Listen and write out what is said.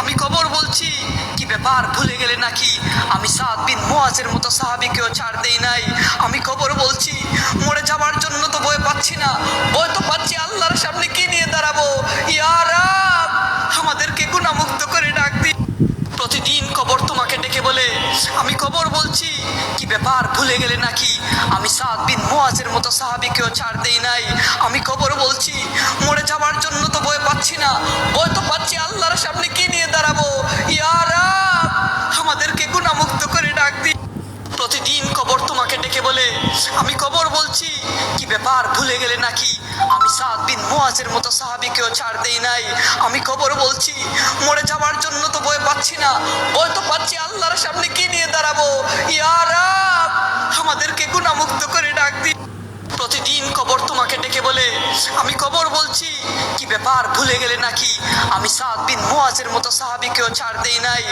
আমি খবর বলছি। কি ব্যাপার, ভুলে গেলে নাকি? আমি সাত বিন মোয়াজের মতো সাহাবিকেও ছাড় দেই নাই। আমি খবর বলছি, মরে যাবার জন্য তো ভয় পাচ্ছি না। ভয় তো পাচ্ছি আল্লাহর সামনে কি নিয়ে দাঁড়াবো? ইয়ারা আমাদেরকে গুণামুক্ত করে ডাক দিন প্রতিদিন খবর তোমাকে ডেকে বলে, আমি খবর বলছি, কি ব্যাপার, ভুলে গেলে নাকি? আমি সাত বিন মোয়াজের মতো সাহাবিকেও ছাড় দেই নাই। আমি খবর বলছি, মরে যাবার জন্য তো ভয় পাচ্ছি না। ভয় তো পাচ্ছি আল্লাহর সামনে কি নিয়ে দাঁড়াবো ইয়ারা আমাদেরকে গুণামুক্ত করে ডাক দিন প্রতিদিন খবর তোমাকে ডেকে বলে, আমি খবর বলছি, কি ব্যাপার, ভুলে গেলে নাকি? আমি সাত বিন মোয়াজের মতো সাহাবিকেও ছাড় দেই নাই। আমি খবর বলছি, মরে যাবার জন্য তো ভয় পাচ্ছি না। ভয় তো পাচ্ছি, আল্লাহর সামনে কি নিয়ে দাঁড়াবো? ইয়ারা আমাদেরকে গুণামুক্ত করে ডাক দিন প্রতিদিন খবর তোমাকে ডেকে বলে, আমি খবর বলছি, কি ব্যাপার, ভুলে গেলে নাকি? আমি সাত বিন মোয়াজের মতো সাহাবিকেও ছাড় দেই নাই।